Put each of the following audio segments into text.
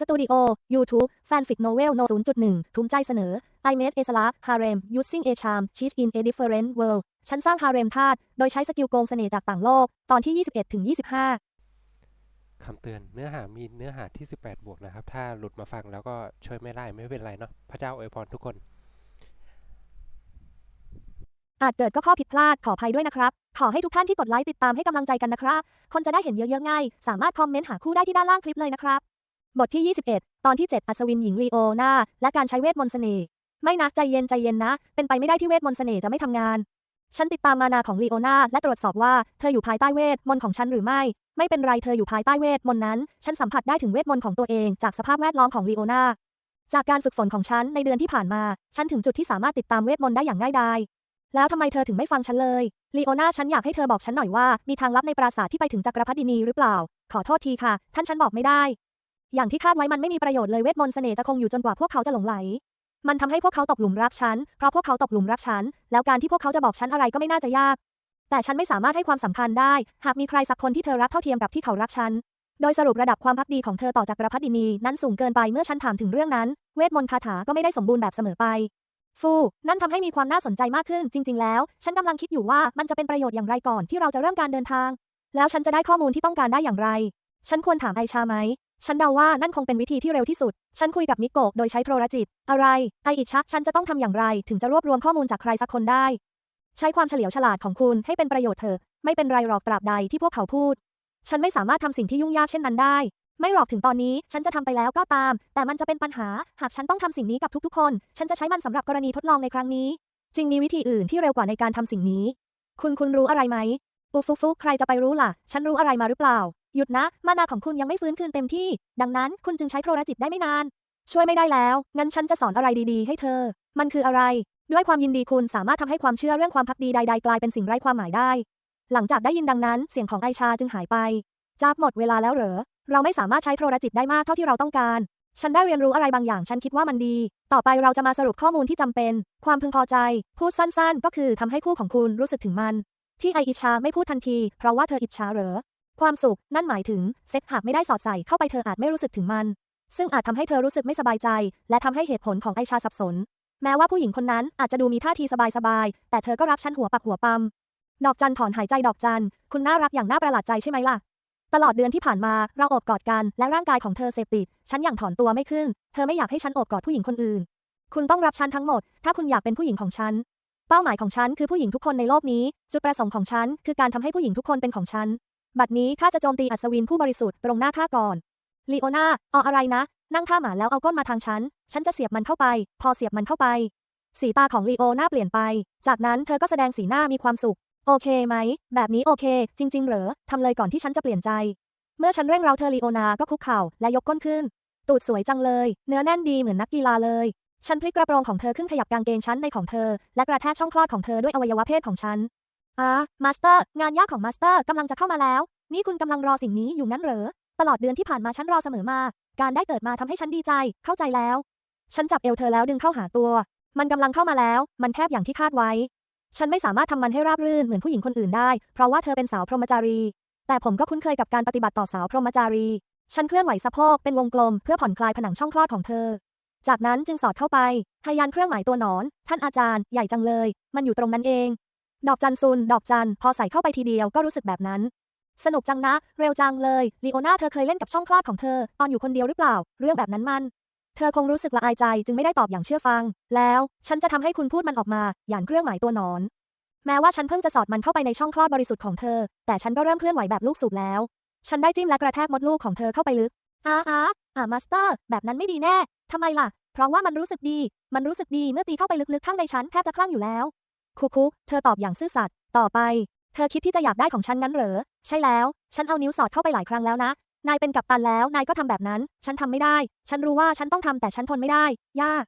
สตูดิโอ YouTube แฟนฟิกโนเวลโน0.1 ทุมใจเสนอ I made a s l a harem using a charm cheat in a different world ฉันสร้างฮาเร็มทาสโดยใช้สกิลโกงเสน่ห์จากต่างโลก ตอนที่ 21ถึง25 คำเตือนเนื้อหามีเนื้อหาที่ 18 บวกนะครับ ถ้าหลุดมาฟังแล้วก็ช่วยไม่ได้ไม่เป็นไรเนาะพระเจ้าอวยพรทุกคน อาจเกิดก็ข้อผิดพลาดขออภัยด้วยนะครับ ขอให้ทุกท่านที่กดไลค์ติดตามให้กำลังใจกันนะครับ คนจะได้เห็นเยอะๆง่าย สามารถคอมเมนต์หาคู่ได้ที่ด้านล่างคลิปเลยนะครับ บทที่ 21 ตอนที่ 7 อัศวินหญิงลีโอนาและการใช้เวทมนต์เสน่ห์ไม่นะใจเย็นใจเย็นนะ เป็นไปไม่ได้ที่เวทมนต์เสน่ห์จะไม่ทำงาน ฉันติดตามมานาของลีโอนาและตรวจสอบว่าเธออยู่ภายใต้เวทมนต์ของฉันหรือไม่ ไม่เป็นไรเธออยู่ภายใต้เวทมนต์นั้น ฉันสัมผัสได้ถึงเวทมนต์ของตัวเองจากสภาพแวดล้อมของลีโอนาจากการฝึกฝนของฉันในเดือนที่ผ่านมา ฉันถึงจุดที่สามารถติดตามเวทมนต์ได้อย่างง่ายดายแล้วทำไมเธอถึงไม่ฟังฉันเลยลีโอนาฉันอยากให้เธอบอกฉันหน่อยว่ามีทางลับในปราสาทที่ไปถึงจักรพรรดินีหรือเปล่า ขอโทษทีค่ะ ท่านฉันบอกไม่ได้ อย่างที่คาดไว้มันไม่มีประโยชน์เลยเวทมนต์เสน่ห์จะคงอยู่จนกว่าพวกเขาจะหลงไหล มันทำให้พวกเขาตกหลุมรักฉัน เพราะพวกเขาตกหลุมรักฉัน แล้วการที่พวกเขาจะบอกฉันอะไรก็ไม่น่าจะยาก แต่ฉันไม่สามารถให้ความสำคัญได้ หากมีใครสักคนที่เธอรักเท่าเทียมกับที่เขารักฉัน โดยสรุประดับความพักดีของเธอต่อจากกระพัดินีนั้นสูงเกินไปเมื่อฉันถามถึงเรื่องนั้น เวทมนต์คาถาก็ไม่ได้สมบูรณ์แบบเสมอไปฟูนั่นทำให้มีความน่าสนใจมากขึ้น จริง ๆ แล้ว ฉันกำลังคิดอยู่ว่ามันจะเป็นประโยชน์อย่างไรก่อนที่เราจะเริ่มการเดินทาง แล้วฉันจะได้ข้อมูลที่ต้องการได้อย่างไร ฉันควรถามไอชาไหม ฉันเดาว่านั่นคงเป็นวิธีที่เร็วที่สุด ฉันคุยกับมิโกะโดยใช้โทรจิต อะไร ไออิชะฉันจะต้องทำอย่างไร ถึงจะรวบรวมข้อมูลจากใครสักคนได้ ใช้ความเฉลียวฉลาดของคุณให้เป็นประโยชน์เถอะ ไม่เป็นไรหรอกตราบใดที่พวกเขาพูด ฉันไม่สามารถทำสิ่งที่ยุ่งยากเช่นนั้นได้ ไม่หรอกถึงตอนนี้ ฉันจะทำไปแล้วก็ตาม แต่มันจะเป็นปัญหา หากฉันต้องทำสิ่งนี้กับทุกๆ คน ฉันจะใช้มันสำหรับกรณีทดลองในครั้งนี้ จริงมีวิธีอื่นที่เร็วกว่าในการทำสิ่งนี้ คุณคุณรู้อะไรไหมอูฟุฟุใครจะไปรู้ล่ะ ฉันรู้อะไรมาหรือเปล่า หยุดนะ มานาของคุณยังไม่ฟื้นคืนเต็มที่ ดังนั้นคุณจึงใช้โทรจิตได้ไม่นาน ช่วยไม่ได้แล้ว งั้นฉันจะสอนอะไรดีๆ ให้เธอ มันคืออะไร ด้วยความยินดีคุณสามารถทำให้ความเชื่อเรื่องความพักดีใดๆกลายเป็นสิ่งไร้ความหมายได้ หลังจากได้ยินดังนั้นเสียงของไอชาจึงหายไป จากหมดเวลาแล้วเหรอ เราไม่สามารถใช้โทรจิตได้มากเท่าที่เราต้องการ ฉันได้เรียนรู้อะไรบางอย่าง ฉันคิดว่ามันดี ต่อไปเราจะมาสรุปข้อมูลที่จำเป็น ความพึงพอใจ พูดสั้น ๆ ก็คือทำให้คู่ของคุณรู้สึกถึงมัน ที่ไออิชาไม่พูดทันที เพราะว่าเธออิจฉาเหรอ ความสุข นั่นหมายถึงเซ็กหากไม่ได้สอดใส่เข้าไปเธออาจไม่รู้สึกถึงมัน ซึ่งอาจทำให้เธอรู้สึกไม่สบายใจ และทำให้เหตุผลของไอชาสับสน แม้ว่าผู้หญิงคนนั้นอาจจะดูมีท่าทีสบายๆแต่เธอก็รักฉันหัวปักหัวปั๊มดอกจันถอนหายใจดอกจันคุณน่ารักอย่างน่าประหลาดใจใช่ไหมล่ะตลอดเดือนที่ผ่านมาเราโอบกอดกันและร่างกายของเธอเสพติด ฉันอย่างถอนตัวไม่ขึ้น เธอไม่อยากให้ฉันโอบกอดผู้หญิงคนอื่น คุณต้องรับฉันทั้งหมด ถ้าคุณอยากเป็นผู้หญิงของฉัน เป้าหมายของฉันคือผู้หญิงทุกคนในโลกนี้ จุดประสงค์ของฉันคือการทำให้ผู้หญิงทุกคนเป็นของฉัน บัดนี้ข้าจะโจมตีอัศวินผู้บริสุทธิ์ตรงหน้าข้าก่อนลีโอนาเอาอะไรนะ นั่งท่าหมาแล้วเอาก้นมาทางฉัน ฉันจะเสียบมันเข้าไป พอเสียบมันเข้าไป สีตาของลีโอนาเปลี่ยนไป จากนั้นเธอก็แสดงสีหน้ามีความสุข โอเคไหม แบบนี้โอเค จริง ๆ เหรอทำเลยก่อนที่ฉันจะเปลี่ยนใจ เมื่อฉันเร่งเร้าเธอลีโอนาก็คุกเข่าและยกก้นขึ้น ตูดสวยจังเลย เนื้อแน่นดีเหมือนนักกีฬาเลย ฉันพลิกกระโปรงของเธอขึ้นขยับกางเกงชั้นในของเธอ และกระแทกช่องคลอดของเธอด้วยอวัยวะเพศของฉัน อ่ามาสเตอร์ งานยากของมาสเตอร์กำลังจะเข้ามาแล้ว นี่คุณกำลังรอสิ่งนี้อยู่งั้นเหรอ ตลอดเดือนที่ผ่านมาฉันรอเสมอมา การได้เกิดมาทำให้ฉันดีใจ เข้าใจแล้ว ฉันจับเอวเธอแล้วดึงเข้าหาตัว มันกำลังเข้ามาแล้ว มันแคบอย่างที่คาดไว้ ฉันไม่สามารถทำมันให้ราบรื่นเหมือนผู้หญิงคนอื่นได้ เพราะว่าเธอเป็นสาวพรหมจารี แต่ผมก็คุ้นเคยกับการปฏิบัติต่อสาวพรหมจารี ฉันเคลื่อนไหวสะโพกเป็นวงกลมเพื่อผ่อนคลายผนังช่องคลอดของเธอ จากนั้นจึงสอดเข้าไปพยานเครื่องหมายตัวหนอน ท่านอาจารย์ ใหญ่จังเลย มันอยู่ตรงนั้นเอง ดอกจันซุน ดอกจัน พอใส่เข้าไปทีเดียวก็รู้สึกแบบนั้น สนุกจังนะ เร็วจังเลยลีโอนาเธอเคยเล่นกับช่องคลอดของเธอ ตอนอยู่คนเดียวหรือเปล่า เรื่องแบบนั้นมัน เธอคงรู้สึกละอายใจจึงไม่ได้ตอบอย่างเชื่อฟัง แล้ว ฉันจะทำให้คุณพูดมันออกมา อย่างเครื่องหมายตัวหนอน แม้ว่าฉันเพิ่งจะสอดมันเข้าไปในช่องคลอดบริสุทธิ์ของเธอ แต่ฉันก็เริ่มเคลื่อนไหวแบบลูกสูบแล้ว ฉันได้จิ้มและกระแทกมดลูกของเธอเข้าไปลึกอาอาอ่ามาสเตอร์ แบบนั้นไม่ดีแน่ทำไมล่ะ เพราะว่ามันรู้สึกดี มันรู้สึกดีเมื่อตีเข้าไปลึกๆข้างในฉันแทบจะคลั่งอยู่แล้ว คุคุเธอตอบอย่างซื่อสัตย์ต่อไป เธอคิดที่จะอยากได้ของฉันงั้นเหรอ ใช่แล้ว ฉันเอานิ้วสอดเข้าไปหลายครั้งแล้วนะ นายเป็นกัปตันแล้ว นายก็ทำแบบนั้น ฉันทำไม่ได้ ฉันรู้ว่าฉันต้องทำแต่ฉันทนไม่ได้ ยาก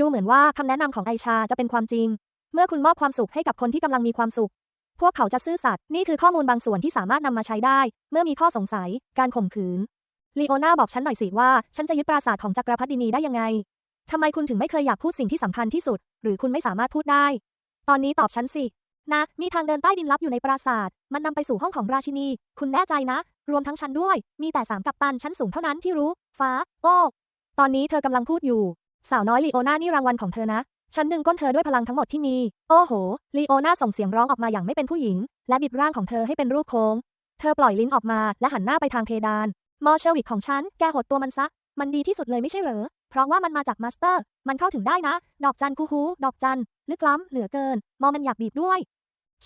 ดูเหมือนว่าคำแนะนำของไอชาจะเป็นความจริง เมื่อคุณมอบความสุขให้กับคนที่กำลังมีความสุข พวกเขาจะซื่อสัตย์ นี่คือข้อมูลบางส่วนที่สามารถนำมาใช้ได้ เมื่อมีข้อสงสัย การข่มขืน ลีโอนาบอกฉันหน่อยสิว่า ฉันจะยึดปราสาทของจักรพรรดินีได้ยังไงทำไมคุณถึงไม่เคยอยากพูดสิ่งที่สำคัญที่สุด หรือคุณไม่สามารถพูดได้ ตอนนี้ตอบฉันสิ นะ มีทางเดินใต้ดินลับอยู่ในปราสาท มันนำไปสู่ห้องของราชินี คุณแน่ใจนะ รวมทั้งฉันด้วย มีแต่สามกัปตันชั้นสูงเท่านั้นที่รู้ ฟ้า โอ้ ตอนนี้เธอกำลังพูดอยู่ สาวน้อยลีโอนานี่รางวัลของเธอนะ ฉันดึงก้นเธอด้วยพลังทั้งหมดที่มี โอ้โห ลีโอนาส่งเสียงร้องออกมาอย่างไม่เป็นผู้หญิง และบิดร่างของเธอให้เป็นรูปโค้ง เธอปล่อยลิ้นออกมาและหันหน้าไปทางเพดาน มอเชลวิกของฉัน แกหดตัวมันซะ มันดีที่สุดเลยไม่ใช่เหรอ เพราะว่ามันมาจากมาสเตอร์ มันเข้าถึงได้นะ ดอกจันคูฮูดอกจัน ลึกล้ำ เหลือเกิน มอมันอยากบีบด้วย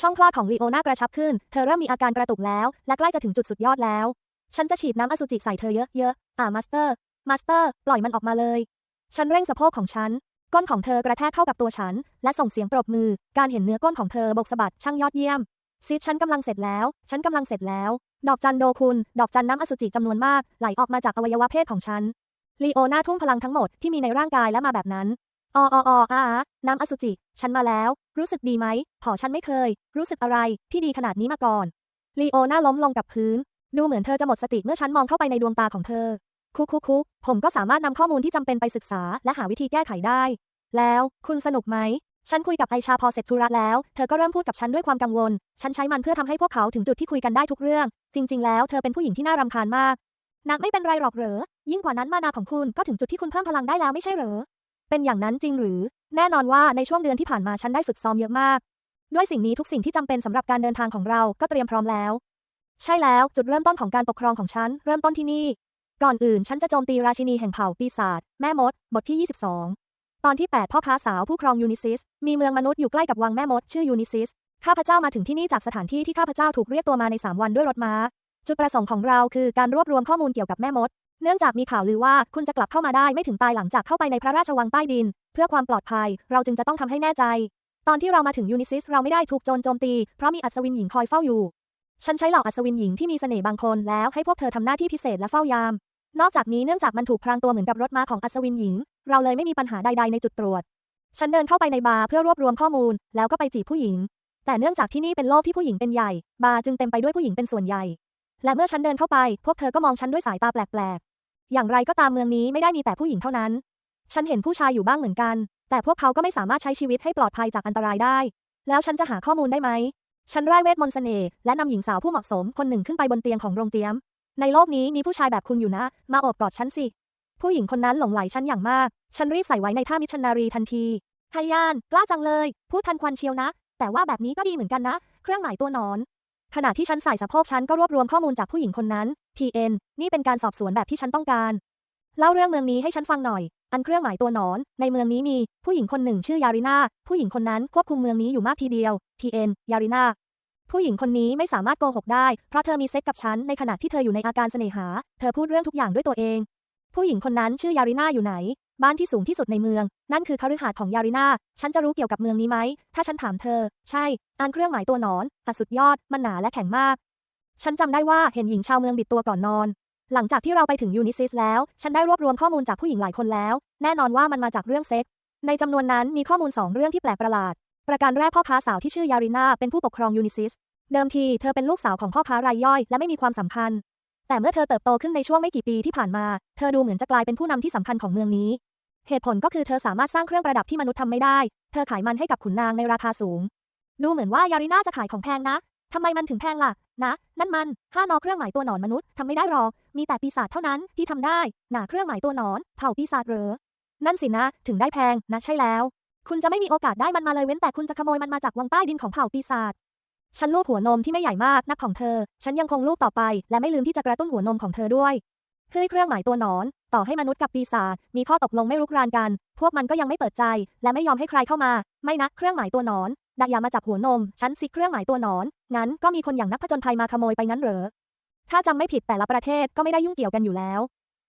ช่องคลอดของลีโอนากระชับขึ้น เธอเริ่มมีอาการกระตุกแล้ว และใกล้จะถึงจุดสุดยอดแล้ว ฉันจะฉีดน้ำอสุจิใส่เธอเยอะๆ อ่ามาสเตอร์ มาสเตอร์ ปล่อยมันออกมาเลย ฉันเร่งสะโพกของฉัน ก้นของเธอกระแทกเข้ากับตัวฉัน และส่งเสียงปรบมือ การเห็นเนื้อก้นของเธอบกสะบัดช่างยอดเยี่ยมซิดฉันกำลังเสร็จแล้ว ฉันกำลังเสร็จแล้ว ดอกจันโดคุณ ดอกจันน้ำอสุจิจำนวนมาก ไหลออกมาจากอวัยวะเพศของฉัน ลีโอน่าทุ่มพลังทั้งหมดที่มีในร่างกายและมาแบบนั้นออออออาน้ำอสุจิ ฉันมาแล้ว รู้สึกดีไหมผอฉันไม่เคย รู้สึกอะไรที่ดีขนาดนี้มาก่อนลีโอน่าล้มลงกับพื้น ดูเหมือนเธอจะหมดสติเมื่อฉันมองเข้าไปในดวงตาของเธอ คุกคุกคุกผมก็สามารถนำข้อมูลที่จำเป็นไปศึกษา และหาวิธีแก้ไขได้ แล้วคุณสนุกไหม ฉันคุยกับไอชาพอเสร็จธุระแล้ว เธอก็เริ่มพูดกับฉันด้วยความกังวล ฉันใช้มันเพื่อทำให้พวกเขาถึงจุดที่คุยกันได้ทุกเรื่อง จริง ๆ แล้วเธอเป็นผู้หญิงที่น่ารำคาญมากนักไม่เป็นไรหรอกเหรอ ยิ่งกว่านั้นมานาของคุณก็ถึงจุดที่คุณเพิ่มพลังได้แล้วไม่ใช่เหรอ เป็นอย่างนั้นจริงหรือ แน่นอนว่าในช่วงเดือนที่ผ่านมาฉันได้ฝึกซ้อมเยอะมาก ด้วยสิ่งนี้ทุกสิ่งที่จำเป็นสำหรับการเดินทางของเราก็เตรียมพร้อมแล้ว ใช่แล้วจุดเริ่มต้นของการปกครองของฉันเริ่มต้นที่นี่ ก่อนอื่นฉันจะโจมตีราชินีแห่งเผ่าปีศาจแม่มด บทที่ 22 ตอนที่ 8 พ่อค้าสาวผู้ครองยูนิซิส มีเมืองมนุษย์อยู่ใกล้กับวังแม่มดชื่อยูนิซิสข้าพเจ้ามาถึงที่นี่จากสถานที่ที่ข้าพเจ้าถูกเรียกตัวมาใน 3 วันด้วยรถม้า จุดประสงค์ของเราคือการรวบรวมข้อมูลเกี่ยวกับแม่มด เนื่องจากมีข่าวลือว่าคุณจะกลับเข้ามาได้ไม่ถึงตายหลังจากเข้าไปในพระราชวังใต้ดิน เพื่อความปลอดภัย เราจึงจะต้องทำให้แน่ใจ ตอนที่เรามาถึงยูนิซิส เราไม่ได้ถูกโจรโจมตี เพราะมีอัศวินหญิงคอยเฝ้าอยู่ ฉันใช้เหล่าอัศวินหญิงที่มีเสน่ห์บางคนแล้วให้พวกเธอทำหน้าที่พิเศษและเฝ้ายาม นอกจากนี้เนื่องจากมันถูกพรางตัวเหมือนกับรถม้าของอัศวินหญิง เราเลยไม่มีปัญหาใด ๆในจุดตรวจ ฉันเดินเข้าไปในบาร์เพื่อรวบรวมข้อมูล แล้วก็ไปจีบผู้หญิง แต่เนื่องจากที่นี่เป็นโลกที่ผู้หญิงเป็นใหญ่ บาร์จึงเต็มไปด้วยผู้หญิงเป็นส่วนใหญ่ และเมื่อฉันเดินเข้าไป พวกเธอก็มองฉันด้วยสายตาแปลกๆ อย่างไรก็ตามเมืองนี้ไม่ได้มีแต่ผู้หญิงเท่านั้น ฉันเห็นผู้ชายอยู่บ้างเหมือนกัน แต่พวกเขาก็ไม่สามารถใช้ชีวิตให้ปลอดภัยจากอันตรายได้ แล้วฉันจะหาข้อมูลได้ไหม ฉันไร้เวทมนต์เสน่ห์และนำหญิงสาวผู้เหมาะสมคนหนึ่งขึ้นไปบนเตียงของโรงเตรียม ในโลกนี้มีผู้ชายแบบคุณอยู่นะ มาอบกอดฉันสิ ผู้หญิงคนนั้นหลงไหลฉันอย่างมาก ฉันรีบใส่ไว้ในท่ามิชชันนารีทันทีไฮยาน กล้าจังเลย พูดทันควันเชียวนะ แต่ว่าแบบนี้ก็ดีเหมือนกันนะ เครื่องหมายตัวหนอน ขณะที่ฉันใส่สะโพกฉันก็รวบรวมข้อมูลจากผู้หญิงคนนั้น TN นี่เป็นการสอบสวนแบบที่ฉันต้องการ เล่าเรื่องเมืองนี้ให้ฉันฟังหน่อย อันเครื่องหมายตัวหนอน ในเมืองนี้มีผู้หญิงคนหนึ่งชื่อยารินาผู้หญิงคนนั้นควบคุมเมืองนี้อยู่มากทีเดียว TN ยารินาผู้หญิงคนนี้ไม่สามารถโกหกได้ เพราะเธอมีเซ็กกับฉันในขณะที่เธออยู่ในอาการเสน่หา เธอพูดเรื่องทุกอย่างด้วยตัวเอง ผู้หญิงคนนั้นชื่อยารินาอยู่ไหน บ้านที่สูงที่สุดในเมือง นั่นคือคฤหาสน์ของยารินาฉันจะรู้เกี่ยวกับเมืองนี้ไหม ถ้าฉันถามเธอ ใช่ อ่านเครื่องหมายตัวหนอนอัดสุดยอด มันหนาและแข็งมาก ฉันจำได้ว่าเห็นหญิงชาวเมืองบิดตัวก่อนนอน หลังจากที่เราไปถึงยูนิซิสแล้ว ฉันได้รวบรวมข้อมูลจากผู้หญิงหลายคนแล้ว แน่นอนว่ามันมาจากเรื่องเซ็ก ในจำนวนนั้นมีข้อมูลสองเรื่องที่แปลกประหลาด ประการแรกพ่อค้าสาวที่ชื่อยารินาเป็นผู้ปกครองยูนิซิส เดิมทีเธอเป็นลูกสาวของพ่อค้ารายย่อย และไม่มีความสำคัญแต่เมื่อเธอเติบโตขึ้นในช่วงไม่กี่ปีที่ผ่านมา เธอดูเหมือนจะกลายเป็นผู้นำที่สำคัญของเมืองนี้ เหตุผลก็คือเธอสามารถสร้างเครื่องประดับที่มนุษย์ทำไม่ได้ เธอขายมันให้กับขุนนางในราคาสูง ดูเหมือนว่ายาริน่าจะขายของแพงนะทำไมมันถึงแพงล่ะ นะ นั่นมันห้านอเครื่องหมายตัวหนอนมนุษย์ทำไม่ได้หรอก มีแต่ปีศาจเท่านั้นที่ทำได้ หนาเครื่องหมายตัวหนอน เผ่าปีศาจเหรอ นั่นสินะ ถึงได้แพงนะใช่แล้ว คุณจะไม่มีโอกาสได้มันมาเลยเว้นแต่คุณจะขโมยมันมาจากวังใต้ดินของเผ่าปีศาจ ฉันลูบหัวนมที่ไม่ใหญ่มากนักของเธอ ฉันยังคงลูบต่อไป และไม่ลืมที่จะกระตุ้นหัวนมของเธอด้วยเพื่อเครื่องหมายตัวหนอน ต่อให้มนุษย์กับปีศาจมีข้อตกลงไม่รุกรานกัน พวกมันก็ยังไม่เปิดใจ และไม่ยอมให้ใครเข้ามา ไม่นะเครื่องหมายตัวหนอนดักยามาจับหัวนม ฉันซิเครื่องหมายตัวหนอน งั้นก็มีคนอย่างนักผจญภัยมาขโมยไปงั้นเหรอ ถ้าจำไม่ผิดแต่ละประเทศก็ไม่ได้ยุ่งเกี่ยวกันอยู่แล้ว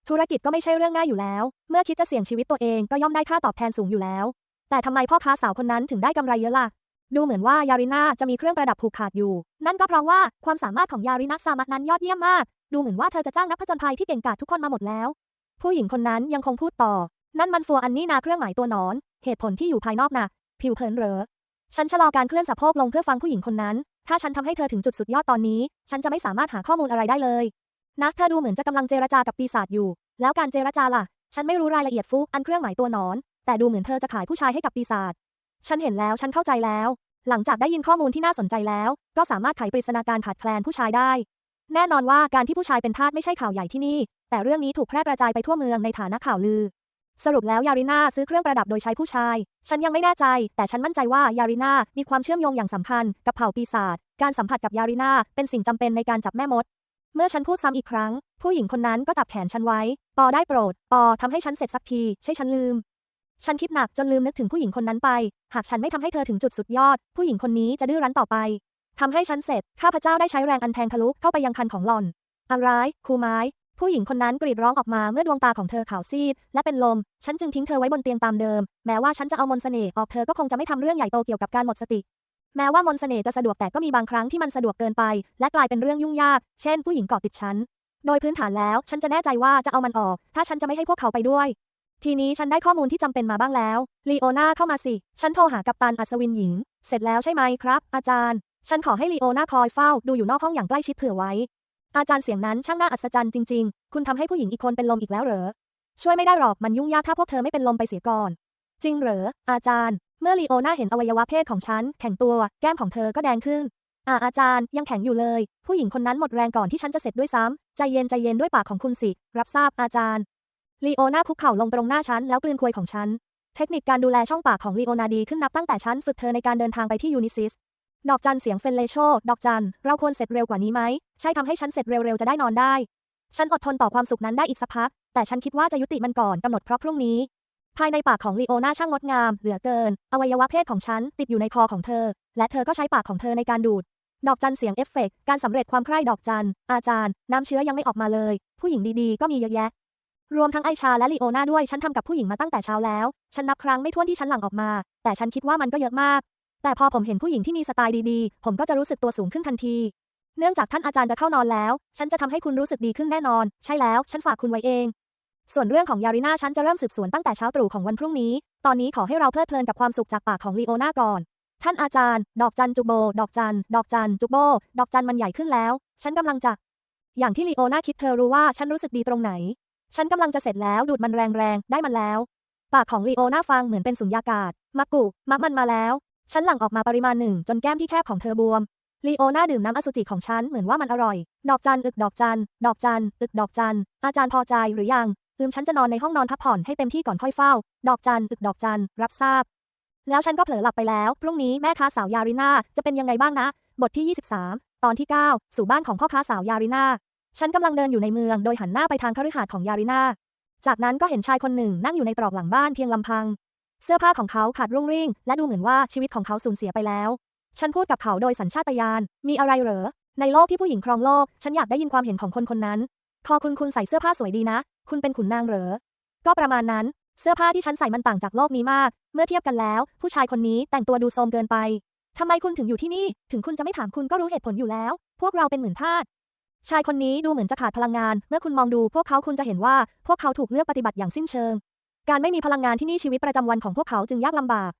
ธุรกิจก็ไม่ใช่เรื่องง่ายอยู่แล้ว เมื่อคิดจะเสี่ยงชีวิตตัวเองก็ย่อมได้ค่าตอบแทนสูงอยู่แล้ว แต่ทำไมพ่อค้าสาวคนนั้นถึงได้กำไรเยอะล่ะ ดูเหมือนว่ายาริน่าจะมีเครื่องประดับผูกขาดอยู่ นั่นก็เพราะว่าความสามารถของยาริน่าซามักนั้นยอดเยี่ยมมาก ดูเหมือนว่าเธอจะจ้างนักผจญภัยที่เก่งกาจทุกคนมาหมดแล้ว ผู้หญิงคนนั้นยังคงพูดต่อ นั่นมันฟัวอันนี้นาเครื่องหมายตัวหนอน เหตุผลที่อยู่ภายนอกนะผิวเผินเหรอ ฉันชะลอการเคลื่อนสะโพกลงเพื่อฟังผู้หญิงคนนั้น ถ้าฉันทำให้เธอถึงจุดสุดยอดตอนนี้ ฉันจะไม่สามารถหาข้อมูลอะไรได้เลย นักเธอดูเหมือนจะกำลังเจรจากับปีศาจอยู่ แล้วการเจรจาล่ะ ฉันไม่รู้รายละเอียดฟุกอันเครื่องหมายตัวหนอน แต่ดูเหมือนเธอจะขายผู้ชายให้กับปีศาจ ฉันเห็นแล้วฉันเข้าใจแล้ว หลังจากได้ยินข้อมูลที่น่าสนใจแล้ว ก็สามารถไขปริศนาการขาดแคลนผู้ชายได้ แน่นอนว่าการที่ผู้ชายเป็นทาสไม่ใช่ข่าวใหญ่ที่นี่ แต่เรื่องนี้ถูกแพร่กระจายไปทั่วเมืองในฐานะข่าวลือ สรุปแล้วยาริน่าซื้อเครื่องประดับโดยใช้ผู้ชาย ฉันยังไม่แน่ใจ แต่ฉันมั่นใจว่ายาริน่ามีความเชื่อมโยงอย่างสำคัญกับเผ่าปีศาจ การสัมผัสกับยาริน่าเป็นสิ่งจำเป็นในการจับแม่มด เมื่อฉันพูดซ้ำอีกครั้ง ผู้หญิงคนนั้นก็จับแขนฉันไว้ ปอได้โปรด ปอทำให้ฉันเสร็จสักที ใช่ฉันลืม ฉันคิดหนักจนลืมนึกถึงผู้หญิงคนนั้นไป หากฉันไม่ทำให้เธอถึงจุดสุดยอด ผู้หญิงคนนี้จะดื้อรั้นต่อไป ทำให้ฉันเสร็จ ข้าพเจ้าได้ใช้แรงอันแทงทะลุเข้าไปยังคันของหล่อน อะไร ครูไม้ ผู้หญิงคนนั้นกรีดร้องออกมาเมื่อดวงตาของเธอขาวซีด และเป็นลม ฉันจึงทิ้งเธอไว้บนเตียงตามเดิม แม้ว่าฉันจะเอามนต์เสน่ห์ออกเธอก็คงจะไม่ทำเรื่องใหญ่โตเกี่ยวกับการหมดสติ แม้ว่ามนต์เสน่ห์จะสะดวกแต่ก็มีบางครั้งที่มันสะดวกเกินไป และกลายเป็นเรื่องยุ่งยาก เช่น ผู้หญิงเกาะติดฉัน โดยพื้นฐานแล้วฉันจะแน่ใจว่าจะเอามันออก ถ้าฉันจะไม่ให้พวกเขาไปด้วยทีนี้ฉันได้ข้อมูลที่จำเป็นมาบ้างแล้ว ลีโอนาเข้ามาสิ ฉันโทรหากัปตันอัศวินหญิง เสร็จแล้วใช่ไหมครับ อาจารย์ ฉันขอให้ลีโอน่าคอยเฝ้าดูอยู่นอกห้องอย่างใกล้ชิดเผื่อไว้ อาจารย์เสียงนั้นช่างน่าอัศจรรย์จริง ๆ คุณทำให้ผู้หญิงอีกคนเป็นลมอีกแล้วเหรอ ช่วยไม่ได้หรอกมันยุ่งยากถ้าพวกเธอไม่เป็นลมไปเสียก่อน จริงเหรอ อาจารย์ เมื่อลีโอน่าเห็นอวัยวะเพศของฉันแข็งตัว แก้มของเธอก็แดงขึ้น อ่าอาจารย์ยังแข็งอยู่เลย ผู้หญิงคนนั้นหมดแรงก่อนที่ฉันจะเสร็จด้วยซ้ำใจเย็นใจเย็นด้วยปากของคุณสิ รับทราบอาจารย์ลีโอน่าคุกเข่าลงตรงหน้าฉันแล้วกลืนควยของฉันเทคนิคการดูแลช่องปากของลีโอนาดีขึ้นนับตั้งแต่ฉันฝึกเธอในการเดินทางไปที่ยูนิซิส ดอกจันเสียงเฟนเลโช ดอกจัน เราควรเสร็จเร็วกว่านี้ไหม ใช่ทำให้ฉันเสร็จเร็วๆ จะได้นอนได้ ฉันอดทนต่อความสุขนั้นได้อีกสักพัก แต่ฉันคิดว่าจะยุติมันก่อนกำหนดเพราะพรุ่งนี้ ภายในปากของลีโอน่าช่างงดงาม เหลือเกิน อวัยวะเพศของฉันติดอยู่ในคอของเธอ และเธอก็ใช้ปากของเธอในการดูด ดอกจันเสียงเอฟเฟกต์การสำเร็จความใคร่ดอกจัน อาจารย์ น้ำเชื้อยังไม่ออกมาเลย ผู้หญิงดีๆ ก็มีเยอะแยะ รวมทั้งไอชาและลีโอนาด้วย ฉันทำกับผู้หญิงมาตั้งแต่เช้าแล้ว ฉันนับครั้งไม่ถ้วนที่ฉันหลั่งออกมา แต่ฉันคิดว่ามันก็เยอะมาก แต่พอผมเห็นผู้หญิงที่มีสไตล์ดีๆ ผมก็จะรู้สึกตัวสูงขึ้นทันที เนื่องจากท่านอาจารย์จะเข้านอนแล้ว ฉันจะทำให้คุณรู้สึกดีขึ้นแน่นอน ใช่แล้ว ฉันฝากคุณไว้เอง ส่วนเรื่องของยาริน่าฉันจะเริ่มสืบสวนตั้งแต่เช้าตรู่ของวันพรุ่งนี้ ตอนนี้ขอให้เราเพลิดเพลินกับความสุขจากปากของลีโอนาก่อน ท่านอาจารย์ ดอกจันจุโบ ดอกจัน ดอกจันจุโบ ดอกจันมันใหญ่ขึ้นแล้ว ฉันกำลังจะ อย่างที่ลีโอนาคิดเธอรู้ว่าฉันรู้สึกดีตรงไหน ฉันกำลังจะเสร็จแล้วดูดมันแรงๆได้มันแล้วปากของลีโอนาฟังเหมือนเป็นสุญญากาศมักกุมักมันมาแล้ว ฉันหลั่งออกมาปริมาณหนึ่งจนแก้มที่แคบของเธอบวม ลีโอน่าดื่มน้ำอสุจิของฉันเหมือนว่ามันอร่อย ดอกจันอึกดอกจันดอกจันอึกดอกจันอาจารย์พอใจหรือยังอืมฉันจะนอนในห้องนอนพักผ่อนให้เต็มที่ก่อนค่อยเฝ้า ดอกจันอึกดอกจันรับทราบ แล้วฉันก็เผลอหลับไปแล้ว พรุ่งนี้แม่ค้าสาวยาริน่าจะเป็นยังไงบ้างนะ บทที่ 23 ตอนที่ 9 สู่บ้านของพ่อค้าสาวยาริน่าฉันกำลังเดินอยู่ในเมืองโดยหันหน้าไปทางคฤหาสน์ของยาริน่าจากนั้นก็เห็นชายคนหนึ่งนั่งอยู่ในตรอกหลังบ้านเพียงลำพัง เสื้อผ้าของเขาขาดรุ่งริ่ง และดูเหมือนว่าชีวิตของเขาสูญเสียไปแล้ว ฉันพูดกับเขาโดยสัญชาตญาณ มีอะไรเหรอ ในโลกที่ผู้หญิงครองโลก ฉันอยากได้ยินความเห็นของคนคนนั้นคอคุณคุณใส่เสื้อผ้าสวยดีนะ คุณเป็นขุนนางเหรอ ก็ประมาณนั้น เสื้อผ้าที่ฉันใส่มันต่างจากโลกนี้มาก เมื่อเทียบกันแล้ว ผู้ชายคนนี้แต่งตัวดูโทรมเกินไปทำไมคุณถึงอยู่ที่นี่ ถึงคุณจะไม่ถามคุณก็รู้เหตุผลอยู่แล้ว พวกเราเป็นเหมือนทาสชายคนนี้ดูเหมือนจะขาดพลังงาน เมื่อคุณมองดูพวกเขาคุณจะเห็นว่า พวกเขาถูกเลือกปฏิบัติอย่างสิ้นเชิง การไม่มีพลังงานที่นี่ชีวิตประจำวันของพวกเขาจึงยากลำบาก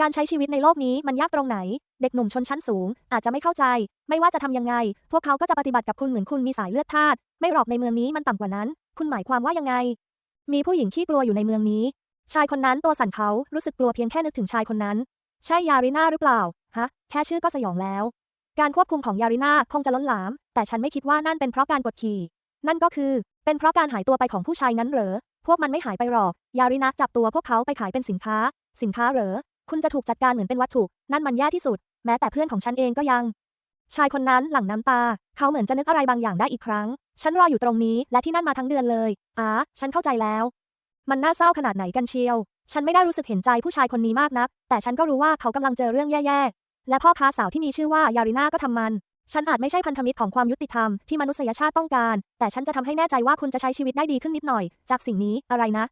การใช้ชีวิตในโลกนี้มันยากตรงไหน เด็กหนุ่มชนชั้นสูง อาจจะไม่เข้าใจ ไม่ว่าจะทำยังไง พวกเขาก็จะปฏิบัติกับคุณเหมือนคุณมีสายเลือดทาสไม่หรอกในเมืองนี้มันต่ำกว่านั้น คุณหมายความว่ายังไง มีผู้หญิงขี้กลัวอยู่ในเมืองนี้ ชายคนนั้นตัวสั่นเขารู้สึกกลัวเพียงแค่นึกถึงชายคนนั้น ใช่ยาริน่าหรือเปล่า ฮะ แค่ชื่อก็สยองแล้ว การควบคุมของยาริน่าคงจะล้นหลาม แต่ฉันไม่คิดว่านั่นเป็นเพราะการกดขี่ นั่นก็คือ เป็นเพราะการหายตัวไปของผู้ชายนั้นเหรอ พวกมันไม่หายไปหรอก ยาริน่าจับตัวพวกเขาไปขายเป็นสินค้า สินค้าเหรอ คุณจะถูกจัดการเหมือนเป็นวัตถุ นั่นมันแย่ที่สุด แม้แต่เพื่อนของฉันเองก็ยัง ชายคนนั้นหลั่งน้ำตา เขาเหมือนจะนึกอะไรบางอย่างได้อีกครั้ง ฉันรออยู่ตรงนี้และที่นั่นมาทั้งเดือนเลยอ๋าฉันเข้าใจแล้ว มันน่าเศร้าขนาดไหนกันเชียว ฉันไม่ได้รู้สึกเห็นใจผู้ชายคนนี้มากนัก แต่ฉันก็รู้ว่าเขากำลังเจอเรื่องแย่ๆ และพ่อค้าสาวที่มีชื่อว่ายาริน่าก็ทำมัน ฉันอาจไม่ใช่พันธมิตรของความยุติธรรมที่มนุษยชาติต้องการ แต่ฉันจะทำให้แน่ใจว่าคุณจะใช้ชีวิตได้ดีขึ้นนิดหน่อย จากสิ่งนี้อะไรนะ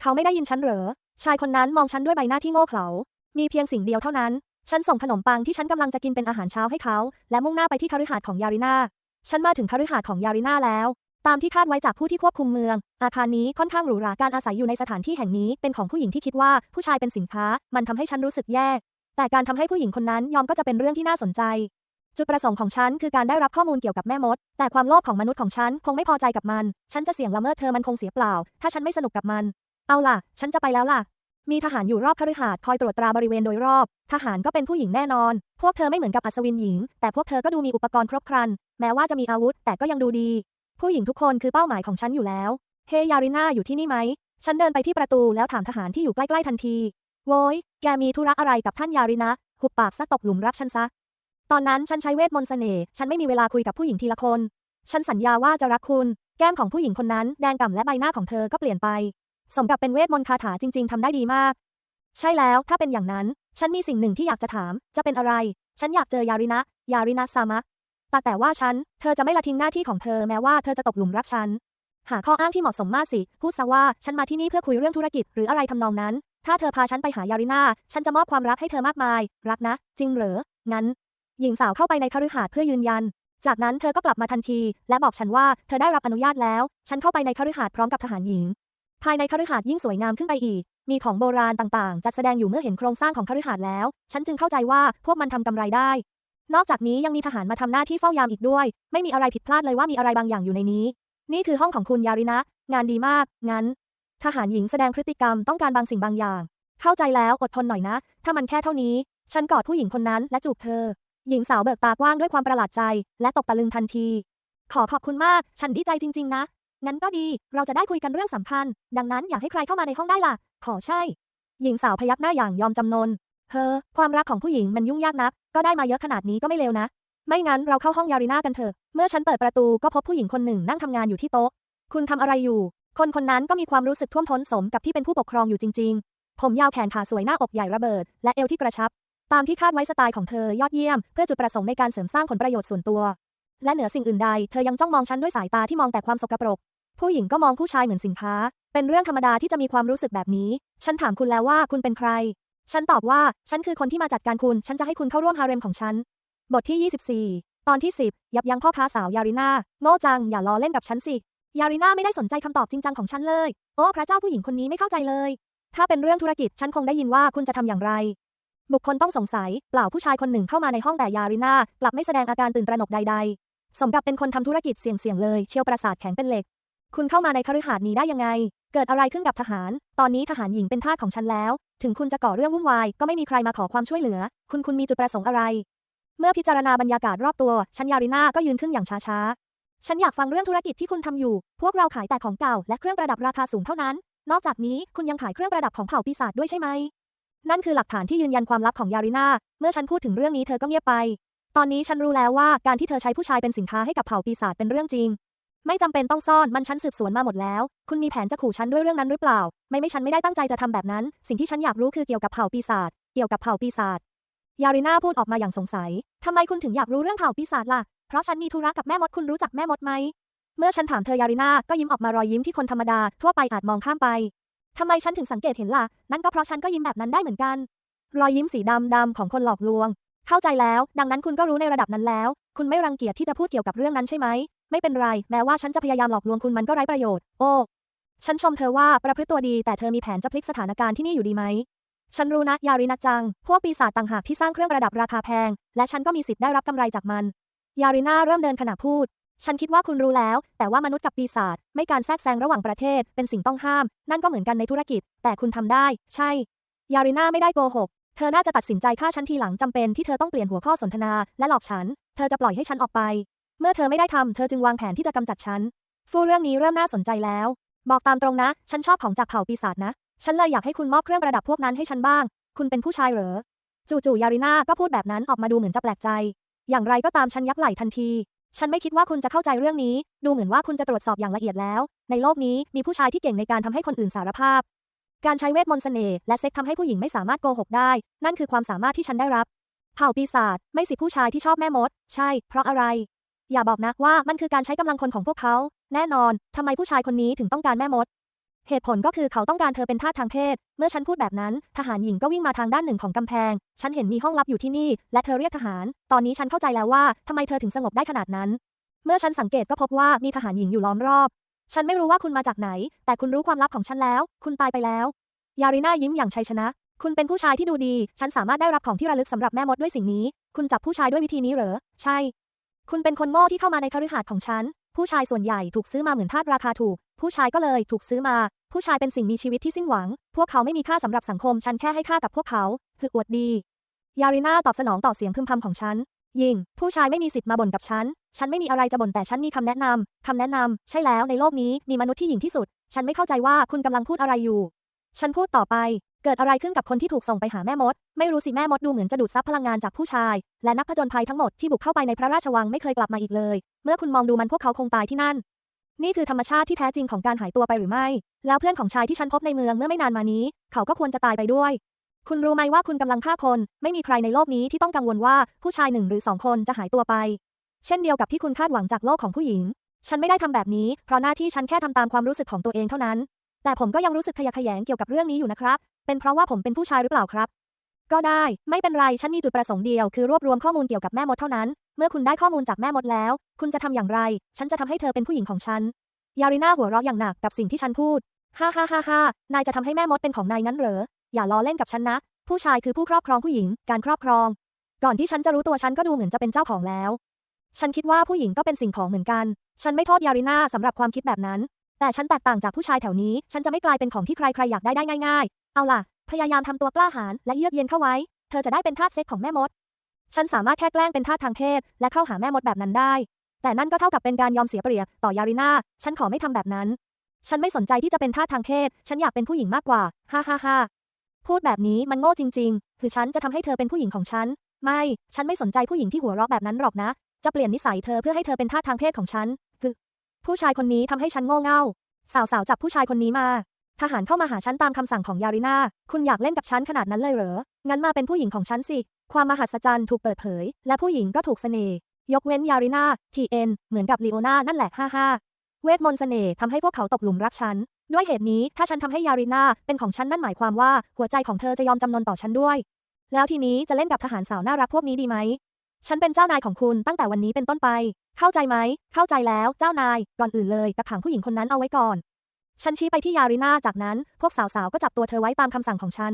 เขาไม่ได้ยินฉันเหรอ ชายคนนั้นมองฉันด้วยใบหน้าที่โง่เขลา มีเพียงสิ่งเดียวเท่านั้น ฉันส่งขนมปังที่ฉันกำลังจะกินเป็นอาหารเช้าให้เขา และมุ่งหน้าไปที่คฤหาสน์ของยาริน่า ฉันมาถึงคฤหาสน์ของยาริน่าแล้ว ตามที่คาดไว้จากผู้ที่ควบคุมเมือง อาคารนี้ค่อนข้างหรูหรา การอาศัยอยู่ในสถานที่แห่งนี้เป็นของผู้หญิงที่คิดว่าผู้ชายเป็นสินค้า มันทำให้ฉันรู้สึกแย่ แต่การทำให้ผู้หญิงคนนั้นยอมก็จะเป็นเรื่องที่น่าสนใจ จุดประสงค์ของฉันคือการได้รับข้อมูลเกี่ยวกับแม่มด แต่ความโลภของมนุษย์ของฉันคงไม่พอใจกับมัน ฉันจะเสี่ยงละเมิดเธอมันคงเสียเปล่า ถ้าฉันไม่สนุกกับมัน เอาล่ะ ฉันจะไปแล้วล่ะ มีทหารอยู่รอบคฤหาสน์คอยตรวจตราบริเวณโดยรอบ ทหารก็เป็นผู้หญิงแน่นอน พวกเธอไม่เหมือนกับอัศวินหญิง แต่พวกเธอก็ดูมีอุปกรณ์ครบครัน แม้ว่าจะมีอาวุธ แต่ก็ยังดูดี ผู้หญิงทุกคนคือเป้าหมายของฉันอยู่แล้ว เฮยาริน่าอยู่ที่นี่ไหม ฉันเดินไปที่ประตูแล้วถามทหารที่อยู่ใกล้ๆทันที โว้ย แกมีธุระอะไรกับท่านยารินะ หุบปากซะตกหลุมรักฉันซะ ตอนนั้นฉันใช้เวทมนต์เสน่ห์ฉันไม่มีเวลาคุยกับผู้หญิงทีละคน ฉันสัญญาว่าจะรักคุณ แก้มของผู้หญิงคนนั้นแดงก่ำและใบหน้าของเธอก็เปลี่ยนไป สมกับเป็นเวทมนต์คาถาจริง ๆทำได้ดีมาก ใช่แล้วถ้าเป็นอย่างนั้น ฉันมีสิ่งหนึ่งที่อยากจะถาม จะเป็นอะไร ฉันอยากเจอยารินะ ยารินะซามะแต่แต่ว่าฉัน เธอจะไม่ละทิ้งหน้าที่ของเธอแม้ว่าเธอจะตกหลุมรักฉัน หาข้ออ้างที่เหมาะสมมากสิ พูดซะว่าฉันมาที่นี่เพื่อคุยเรื่องธุรกิจหรืออะไรทำนองนั้น ถ้าเธอพาฉันไปหายาริน่า ฉันจะมอบความรักให้เธอมากมาย รักนะ จริงเหรอ งั้น หญิงสาวเข้าไปในคฤหาสน์เพื่อยืนยัน จากนั้นเธอก็กลับมาทันที และบอกฉันว่าเธอได้รับอนุญาตแล้ว ฉันเข้าไปในคฤหาสน์พร้อมกับทหารหญิง ภายในคฤหาสน์ยิ่งสวยงามขึ้นไปอีก มีของโบราณต่างๆ จัดแสดงอยู่เมื่อเห็นโครงสร้างของคฤหาสน์แล้ว ฉันจึงเข้าใจว่าพวกมันทำกำไรได้ นอกจากนี้ยังมีทหารมาทำหน้าที่เฝ้ายามอีกด้วย ไม่มีอะไรผิดพลาดเลยว่ามีอะไรบางอย่างอยู่ในนี้ นี่คือห้องของคุณยารินะ งานดีมาก งั้น ทหารหญิงแสดงพฤติกรรมต้องการบางสิ่งบางอย่าง เข้าใจแล้วอดทนหน่อยนะ ถ้ามันแค่เท่านี้ ฉันกอดผู้หญิงคนนั้นและจูบเธอ หญิงสาวเบิกตากว้างด้วยความประหลาดใจ และตกตะลึงทันที ขอขอบคุณมาก ฉันดีใจจริง ๆ นะ งั้นก็ดี เราจะได้คุยกันเรื่องสำคัญ ดังนั้นอยากให้ใครเข้ามาในห้องได้ล่ะ ขอใช่ หญิงสาวพยักหน้าอย่างยอมจำนนเธอความรักของผู้หญิงมันยุ่งยากนัก ก็ได้มาเยอะขนาดนี้ก็ไม่เลวนะ ไม่งั้นเราเข้าห้องยาริน่ากันเถอะ เมื่อฉันเปิดประตูก็พบผู้หญิงคนหนึ่งนั่งทำงานอยู่ที่โต๊ะ คุณทำอะไรอยู่ คนคนนั้นก็มีความรู้สึกท่วมท้นสมกับที่เป็นผู้ปกครองอยู่จริง ๆ ผมยาวแขนขาสวยหน้าอกใหญ่ระเบิด และเอวที่กระชับ ตามที่คาดไว้สไตล์ของเธอยอดเยี่ยม เพื่อจุดประสงค์ในการเสริมสร้างผลประโยชน์ส่วนตัว และเหนือสิ่งอื่นใด เธอยังจ้องมองฉันด้วยสายตาที่มองแต่ความสกปรก ผู้หญิงก็มองผู้ชายเหมือนสินค้า เป็นเรื่องธรรมดาที่จะมีความรู้สึกแบบนี้ ฉันถามคุณแล้วว่าคุณเป็นใคร ฉันตอบว่าฉันคือคนที่มาจัดการคุณ ฉันจะให้คุณเข้าร่วมฮาเร็มของฉัน บทที่ 24 ตอนที่ 10 ยับยั้งพ่อค้าสาวยาริน่าโง่จัง อย่าล้อเล่นกับฉันสิ ยาริน่าไม่ได้สนใจคำตอบจริงจังของฉันเลย โอ้พระเจ้าผู้หญิงคนนี้ไม่เข้าใจเลย ถ้าเป็นเรื่องธุรกิจฉันคงได้ยินว่าคุณจะทำอย่างไร บุคคลต้องสงสัย เปล่าผู้ชายคนหนึ่งเข้ามาในห้องแต่ยาริน่ากลับไม่แสดงอาการตื่นตระหนกใด ๆ สมกับเป็นคนทำธุรกิจเสี่ยงๆเลย เชียวประสาทแข็งเป็นเหล็ก คุณเข้ามาในคฤหาสน์นี้ได้ยังไง เกิดอะไรขึ้นกับทหาร ตอนนี้ทหารหญิงเป็นทาสของฉันแล้ว ถึงคุณจะก่อเรื่องวุ่นวายก็ไม่มีใครมาขอความช่วยเหลือ คุณคุณมีจุดประสงค์อะไร เมื่อพิจารณาบรรยากาศรอบตัวฉันยาริน่าก็ยืนขึ้นอย่างช้าๆ ฉันอยากฟังเรื่องธุรกิจที่คุณทำอยู่ พวกเราขายแต่ของเก่าและเครื่องประดับราคาสูงเท่านั้น นอกจากนี้คุณยังขายเครื่องประดับของเผ่าปีศาจด้วยใช่ไหม นั่นคือหลักฐานที่ยืนยันความลับของยาริน่า เมื่อฉันพูดถึงเรื่องนี้เธอก็เงียบไป ตอนนี้ฉันรู้แล้วว่าการที่เธอใช้ผู้ชายเป็นสินค้าให้กับเผ่าปีศาจเป็นเรื่องจริง ไม่จำเป็นต้องซ่อนมันฉันสืบสวนมาหมดแล้ว คุณมีแผนจะขู่ฉันด้วยเรื่องนั้นหรือเปล่า ไม่ไม่ฉันไม่ได้ตั้งใจจะทำแบบนั้น สิ่งที่ฉันอยากรู้คือเกี่ยวกับเผ่าปีศาจ เกี่ยวกับเผ่าปีศาจ ยาริน่าพูดออกมาอย่างสงสัยทำไมคุณถึงอยากรู้เรื่องเผ่าปีศาจล่ะ เพราะฉันมีธุระกับแม่มดคุณรู้จักแม่มดไหม เมื่อฉันถามเธอยาริน่าก็ยิ้มออกมารอยยิ้มที่คนธรรมดาทั่วไปอาจมองข้ามไป ทำไมฉันถึงสังเกตเห็นล่ะ นั่นก็เพราะฉันก็ยิ้มแบบนั้นได้เหมือนกัน รอยยิ้มสีดำดำของคนหลอกลวง เข้าใจแล้ว ดังนั้นคุณก็รู้ในระดับนั้นแล้ว คุณไม่รังเกียจที่จะพูดเกี่ยวกับเรื่องนั้นใช่ไหม ไม่เป็นไร แม้ว่าฉันจะพยายามหลอกลวงคุณมันก็ไร้ประโยชน์ โอ้ ฉันชมเธอว่าประพฤติตัวดี แต่เธอมีแผนจะพลิกสถานการณ์ที่นี่อยู่ดีไหม ฉันรู้นะ ยารินะจัง พวกปีศาจต่างหากที่สร้างเครื่องประดับราคาแพง และฉันก็มีสิทธิ์ได้รับกำไรจากมัน ยาริน่าเริ่มเดินขณะพูด ฉันคิดว่าคุณรู้แล้ว แต่ว่ามนุษย์กับปีศาจไม่การแทรกแซงระหว่างประเทศ เป็นสิ่งต้องห้าม นั่นก็เหมือนกันในธุรกิจ แต่คุณทำได้ ใช่ ยาริน่าไม่ได้โกหก เธอน่าจะตัดสินใจฆ่าฉันทีหลังจำเป็นที่เธอต้องเปลี่ยนหัวข้อสนทนา และหลอกฉัน เธอจะปล่อยให้ฉันออกไป เมื่อเธอไม่ได้ทำเธอจึงวางแผนที่จะกำจัดฉัน ฟูเรื่องนี้เริ่มน่าสนใจแล้ว บอกตามตรงนะ ฉันชอบของจากเผ่าปีศาจนะ ฉันเลยอยากให้คุณมอบเครื่องประดับพวกนั้นให้ฉันบ้าง คุณเป็นผู้ชายเหรอ จู่ๆยาริน่าก็พูดแบบนั้นออกมาดูเหมือนจะแปลกใจ อย่างไรก็ตามฉันยักไหล่ทันที ฉันไม่คิดว่าคุณจะเข้าใจเรื่องนี้ ดูเหมือนว่าคุณจะตรวจสอบอย่างละเอียดแล้ว ในโลกนี้มีผู้ชายที่เก่งในการทำให้คนอื่นสารภาพ การใช้เวทมนต์เสน่ห์และเซ็กทำให้ผู้หญิงไม่สามารถโกหกได้ นั่นคือความสามารถที่ฉันได้รับ เผ่าปีศาจไม่สิผู้ชายที่ชอบแม่มด ใช่ เพราะอะไร อย่าบอกนะว่ามันคือการใช้กำลังคนของพวกเขา แน่นอนทำไมผู้ชายคนนี้ถึงต้องการแม่มด เหตุผลก็คือเขาต้องการเธอเป็นทาสทางเพศ เมื่อฉันพูดแบบนั้น ทหารหญิงก็วิ่งมาทางด้านหนึ่งของกำแพง ฉันเห็นมีห้องลับอยู่ที่นี่ และเธอเรียกทหาร ตอนนี้ฉันเข้าใจแล้วว่าทำไมเธอถึงสงบได้ขนาดนั้น เมื่อฉันสังเกตก็พบว่ามีทหารหญิงอยู่ล้อมรอบ ฉันไม่รู้ว่าคุณมาจากไหน แต่คุณรู้ความลับของฉันแล้ว คุณตายไปแล้ว ยาริน่ายิ้มอย่างชัยชนะ คุณเป็นผู้ชายที่ดูดี ฉันสามารถได้รับของที่ระลึกสำหรับแม่มดด้วยสิ่งนี้ คุณจับผู้ชายด้วยวิธีนี้เหรอ ใช่ คุณเป็นคนโง่ที่เข้ามาในคฤหาสน์ของฉัน ผู้ชายส่วนใหญ่ถูกซื้อมาเหมือนทาสราคาถูก ผู้ชายก็เลยถูกซื้อมา ผู้ชายเป็นสิ่งมีชีวิตที่สิ้นหวัง พวกเขาไม่มีค่าสำหรับสังคม ฉันแค่ให้ค่ากับพวกเขาคืออวดดี ยาริน่าตอบสนองต่อเสียงพึมพำของฉัน ยิงผู้ชายไม่มีสิทธิ์มาบ่นกับฉัน ฉันไม่มีอะไรจะบ่นแต่ฉันมีคำแนะนำคำแนะนำใช่แล้วในโลกนี้มีมนุษย์ที่หญิงที่สุด ฉันไม่เข้าใจว่าคุณกำลังพูดอะไรอยู่ ฉันพูดต่อไป เกิดอะไรขึ้นกับคนที่ถูกส่งไปหาแม่มด ไม่รู้สิแม่มดดูเหมือนจะดูดซับพลังงานจากผู้ชาย และนักผจญภัยทั้งหมดที่บุกเข้าไปในพระราชวังไม่เคยกลับมาอีกเลย เมื่อคุณมองดูมันพวกเขาคงตายที่นั่น นี่คือธรรมชาติที่แท้จริงของการหายตัวไปหรือไม่ แล้วเพื่อนของชายที่ฉันพบในเมืองเมื่อไม่นานมานี้ เขาก็ควรจะตายไปด้วย คุณรู้ไหมว่าคุณกำลังฆ่าคน ไม่มีใครในโลกนี้ที่ต้องกังวลว่าผู้ชายหนึ่งหรือสองคนจะหายตัวไป เช่นเดียวกับที่คุณคาดหวังจากโลกของผู้หญิง ฉันไม่ได้ทำแบบนี้ เพราะหน้าที่ฉันแค่ทำตามความรู้สึกของตัวเองเท่านั้น แต่ผมก็ยังรู้สึกขยะแขยงเกี่ยวกับเรื่องนี้อยู่นะครับ เป็นเพราะว่าผมเป็นผู้ชายหรือเปล่าครับ ก็ได้ ไม่เป็นไร ฉันมีจุดประสงค์เดียว คือรวบรวมข้อมูลเกี่ยวกับแม่มดเท่านั้น เมื่อคุณได้ข้อมูลจากแม่มดแล้ว คุณจะทำอย่างไร ฉันจะทำให้เธอเป็นผู้หญิงของฉัน ยาริน่าหัวเราะอย่างหนักกับสิ่งที่ฉันพูด ฮ่าฮ่าฮ่าฮ่านายจะทำให้แม่มดเป็นของนายงั้นเหรอ อย่าล้อเล่นกับฉันนะ ผู้ชายคือผู้ครอบครองผู้หญิง การครอบครอง ก่อนที่ฉันจะรู้ตัวฉันก็ดูเหมือนจะเป็นเจ้าของแล้ว ฉันคิดว่าผู้หญิงก็เป็นสิ่งของเหมือนกัน ฉันไม่โทษยาริน่าสำหรับความคิดแบบนั้น แต่ฉันแตกต่างจากผู้ชายแถวนี้ ฉันจะไม่กลายเป็นของที่ใครๆอยากได้ได้ง่าย ๆ เอาล่ะ พยายามทำตัวกล้าหาญและเยือกเย็นเข้าไว้ เธอจะได้เป็นทาสเซ็กของแม่มด ฉันสามารถแค่แกล้งเป็นทาสทางเพศ และเข้าหาแม่มดแบบนั้นได้ แต่นั่นก็เท่ากับเป็นการยอมเสียเปรียบต่อยาริน่า ฉันขอไม่ทำแบบนั้น ฉันไม่สนใจที่จะเป็นทาสทางเพศ ฉันอยากเป็นผู้หญิงมากกว่า ฮ่าฮ่าฮ่าพูดแบบนี้มันโง่จริง ๆ คือฉันจะทำให้เธอเป็นผู้หญิงของฉัน ไม่ ฉันไม่สนใจผู้หญิงที่หัวเราะแบบนั้นหรอกนะ จะเปลี่ยนนิสัยเธอเพื่อให้เธอเป็นทาสทางเพศของฉันคือ ผู้ชายคนนี้ทำให้ฉันโง่เง่า สาวๆจับผู้ชายคนนี้มา ทหารเข้ามาหาฉันตามคำสั่งของยาริน่า คุณอยากเล่นกับฉันขนาดนั้นเลยเหรอ งั้นมาเป็นผู้หญิงของฉันสิ ความมหัศจรรย์ถูกเปิดเผย และผู้หญิงก็ถูกเสน่ห์ ยกเว้นยาริน่าทีเอ็นเหมือนกับลีโอนานั่นแหละฮ่าฮ่าเวทมนต์เสน่ห์ทำให้พวกเขาตกหลุมรักฉัน ด้วยเหตุนี้ถ้าฉันทำให้ยาริน่าเป็นของฉันนั่นหมายความว่าหัวใจของเธอจะยอมจำนนต่อฉันด้วย แล้วทีนี้จะเล่นกับทหารสาวน่ารักพวกนี้ดีไหม ฉันเป็นเจ้านายของคุณตั้งแต่วันนี้เป็นต้นไป เข้าใจไหม เข้าใจแล้ว เจ้านาย ก่อนอื่นเลยกักขังผู้หญิงคนนั้นเอาไว้ก่อน ฉันชี้ไปที่ยาริน่าจากนั้น พวกสาวๆ ก็จับตัวเธอไว้ตามคำสั่งของฉัน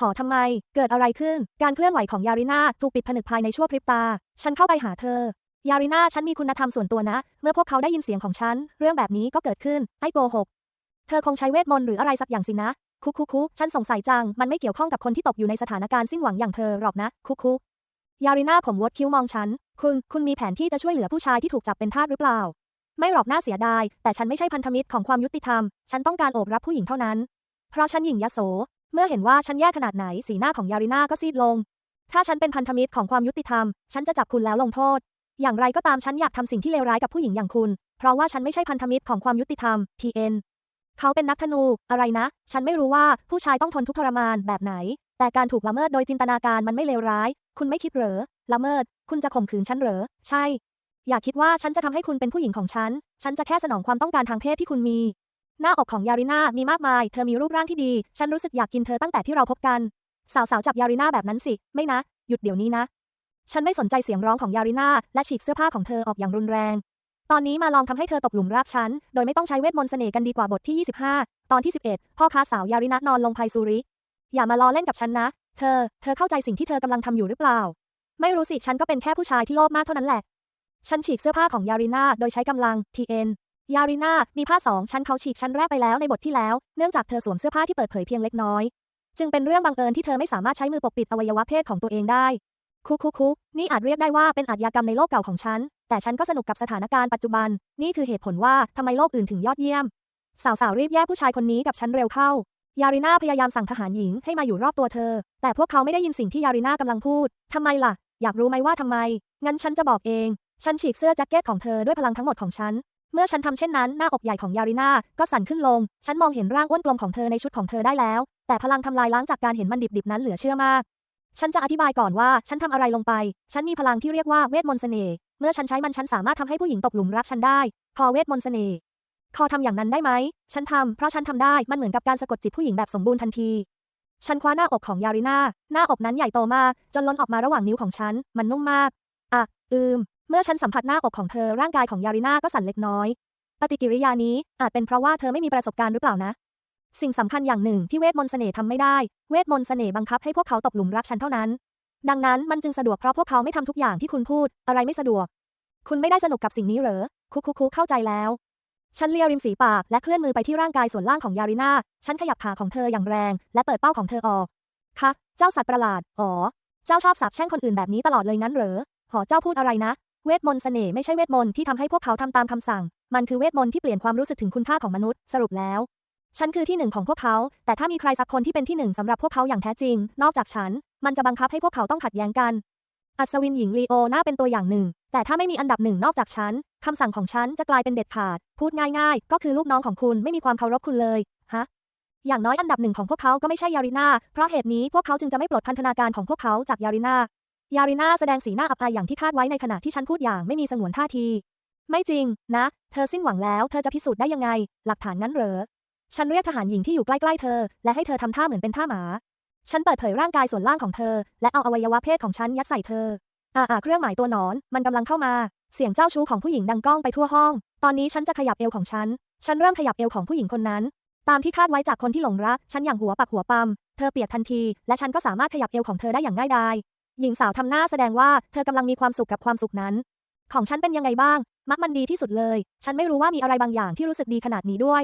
หอทำไม เกิดอะไรขึ้น การเคลื่อนไหวของยาริน่าถูกปิดผนึกภายในชั่วพริบตา ฉันเข้าไปหาเธอ ยาริน่าฉันมีคุณธรรมส่วนตัวนะ เมื่อพวกเขาได้ยินเสียงของฉัน เรื่องแบบนี้ก็เกิดขึ้น ไอ้โกหก เธอคงใช้เวทมนต์หรืออะไรสักอย่างสินะ คุกคุกคุกฉันสงสัยจัง มันไม่เกี่ยวข้องกับคนที่ตกอยู่ในสถานการณ์สิ้นหวังอย่างเธอหรอกนะ คุกคุก ยาริน่าผมวดคิ้วมองฉัน คุณ คุณมีแผนที่จะช่วยเหลือผู้ชายที่ถูกจับเป็นทาสหรือเปล่า ไม่หรอกน่าเสียดาย แต่ฉันไม่ใช่พันธมิตรของความยุติธรรม ฉันต้องการโอบรับผู้หญิงเท่านั้น เพราะฉันหญิงยโส เมื่อเห็นว่าฉันแย่ขนาดไหน สีหน้าของยาริน่าก็ซีดลง ถ้าฉันเป็นพันธมิตรของความยุติธรรม ฉันจะจับคุณแล้วลงโทษ อย่างไรก็ตามฉันอยากทำสิ่งที่เลวร้ายกับผู้หญิงอย่างคุณ เพราะว่าฉันไม่ใช่พันธมิตรของความยุติธรรม TN เขาเป็นนักธนู อะไรนะ ฉันไม่รู้ว่าผู้ชายต้องทนทุกทรมานแบบไหน แต่การถูกละเมิดโดยจินตนาการมันไม่เลวร้าย คุณไม่คิดเหรอ ละเมิด คุณจะข่มขืนฉันเหรอ ใช่ อย่าคิดว่าฉันจะทำให้คุณเป็นผู้หญิงของฉัน ฉันจะแค่สนองความต้องการทางเพศที่คุณมี หน้าอกของยาริน่ามีมากมาย เธอมีรูปร่างที่ดี ฉันรู้สึกอยากกินเธอตั้งแต่ที่เราพบกัน สาวๆจับยาริน่าแบบนั้นสิ ไม่นะ หยุดเดี๋ยวนี้นะ ฉันไม่สนใจเสียงร้องของยาริน่าและฉีกเสื้อผ้าของเธอออกอย่างรุนแรง ตอนนี้มาลองทำให้เธอตกหลุมรักฉัน โดยไม่ต้องใช้เวทมนต์เสน่ห์กันดีกว่าบทที่ 25 ตอนที่ 11 พ่อค้าสาวยารินะนอนลงไพซูริ อย่ามาล้อเล่นกับฉันนะ เธอ เธอเข้าใจสิ่งที่เธอกำลังทำอยู่หรือเปล่า ไม่รู้สิ ฉันก็เป็นแค่ผู้ชายที่โลภมากเท่านั้นแหละ ฉันฉีกเสื้อผ้าของยาริน่าโดยใช้กำลัง TN ยาริน่ามีผ้าสองชั้นเขาฉีกชั้นแรกไปแล้วในบทที่แล้ว เนื่องจากเธอสวมเสื้อผ้าที่เปิดเผยเพียงเล็กน้อย จึงเป็นเรื่องบังเอิญที่เธอไม่สามารถใช้มือปกปิดอวัยวะเพศของตัวเองได้คุกคุกคุกนี่อาจเรียกได้ว่าเป็นอาชญากรรมในโลกเก่าของฉัน แต่ฉันก็สนุกกับสถานการณ์ปัจจุบัน นี่คือเหตุผลว่าทำไมโลกอื่นถึงยอดเยี่ยม สาวๆรีบแยกผู้ชายคนนี้กับฉันเร็วเข้า ยาริน่าพยายามสั่งทหารหญิงให้มาอยู่รอบตัวเธอ แต่พวกเขาไม่ได้ยินสิ่งที่ยาริน่ากำลังพูด ทำไมล่ะ อยากรู้ไหมว่าทำไม งั้นฉันจะบอกเอง ฉันฉีกเสื้อแจ็คเก็ตของเธอด้วยพลังทั้งหมดของฉัน เมื่อฉันทำเช่นนั้นหน้าอกใหญ่ของยาริน่าก็สั่นขึ้นลง ฉันมองเห็นร่างอ้วนกลมของเธอในชุดของเธอได้แล้ว แต่พลังทำลายล้างจากการเห็นมันดิบๆนั้นเหลือเชื่อมาก ฉันจะอธิบายก่อนว่าฉันทำอะไรลงไป ฉันมีพลังที่เรียกว่าเวทมนต์เสน่ห์ เมื่อฉันใช้มันฉันสามารถทำให้ผู้หญิงตกหลุมรักฉันได้ พอเวทมนต์เสน่ห์ คอทำอย่างนั้นได้ไหม ฉันทำ เพราะฉันทำได้ มันเหมือนกับการสะกดจิตผู้หญิงแบบสมบูรณ์ทันที ฉันคว้าหน้าอกของยาริน่า หน้าอกนั้นใหญ่โตมาก จนล้นออกมาระหว่างนิ้วของฉัน มันนุ่มมาก อะ อืม เมื่อฉันสัมผัสหน้าอกของเธอ ร่างกายของยาริน่าก็สั่นเล็กน้อย ปฏิกิริยานี้อาจเป็นเพราะว่าเธอไม่มีประสบการณ์หรือเปล่านะ สิ่งสำคัญอย่างหนึ่งที่เวทมนต์เสน่ห์ทำไม่ได้ เวทมนต์เสน่ห์บังคับให้พวกเขาตกหลุมรักฉันเท่านั้น ดังนั้นมันจึงสะดวกเพราะพวกเขาไม่ทำทุกอย่างที่คุณพูด อะไรไม่สะดวก คุณไม่ได้สนุกกับสิ่งนี้เหรอ คุกคุกคุกเข้าใจแล้ว ฉันเลียริมฝีปากและเคลื่อนมือไปที่ร่างกายส่วนล่างของยาริน่า ฉันขยับขาของเธออย่างแรง และเปิดเป้าของเธอออกคะเจ้าสัตว์ประหลาด อ๋อ เจ้าชอบสาปแช่งคนอื่นแบบนี้ตลอดเลยงั้นเหรอ หอเจ้าพูดอะไรนะ เวทมนต์เสน่ห์ไม่ใช่เวทมนต์ที่ทำให้พวกเขาทำตามคำสั่ง มันคือเวทมนต์ที่เปลี่ยนความรู้สึกถึงคุณค่าของมนุษย์ สรุปแล้ว ฉันคือที่หนึ่งของพวกเขา แต่ถ้ามีใครสักคนที่เป็นที่หนึ่งสำหรับพวกเขาอย่างแท้จริง นอกจากฉัน มันจะบังคับให้พวกเขาต้องขัดแย้งกัน อัศวินหญิงลีโอน่าเป็นตัวอย่างหนึ่ง แต่ถ้าไม่มีอันดับหนึ่งนอกจากฉันคำสั่งของฉันจะกลายเป็นเด็ดขาด พูดง่ายๆ ก็คือลูกน้องของคุณไม่มีความเคารพคุณเลย ฮะ อย่างน้อยอันดับหนึ่งของพวกเขาก็ไม่ใช่ยาริน่าเพราะเหตุนี้พวกเขาจึงจะไม่ปลดพันธนาการของพวกเขาจากยาริน่ายาริน่าแสดงสีหน้าอับอายอย่างที่คาดไว้ในขณะที่ฉันพูดอย่างไม่มีสงวนท่าที ไม่จริง นะ เธอสิ้นหวังแล้ว เธอจะพิสูจน์ได้ยังไง หลักฐานงั้นเหรอ ฉันเรียกทหารหญิงที่อยู่ใกล้ๆเธอ และให้เธอทำท่าเหมือนเป็นท่าหมา ฉันเปิดเผยร่างกายส่วนล่างของเธอ และเอาอวัยวะเพศของฉันยัดใส่เธอ อ่าอ่าเครื่องหมายตัวหนอน มันกำลังเข้ามา เสียงเจ้าชู้ของผู้หญิงดังก้องไปทั่วห้อง ตอนนี้ฉันจะขยับเอวของฉัน ฉันเริ่มขยับเอวของผู้หญิงคนนั้น ตามที่คาดไว้จากคนที่หลงรัก ฉันอย่างหัวปักหัวปั๊ม เธอเปียกทันที และฉันก็สามารถขยับเอวของเธอได้อย่างง่ายดาย หญิงสาวทำหน้าแสดงว่าเธอกำลังมีความสุขกับความสุขนั้น ของฉันเป็นยังไงบ้าง มักมันดีที่สุดเลย ฉันไม่รู้ว่ามีอะไรบางอย่างที่รู้สึกดีขนาดนี้ด้วย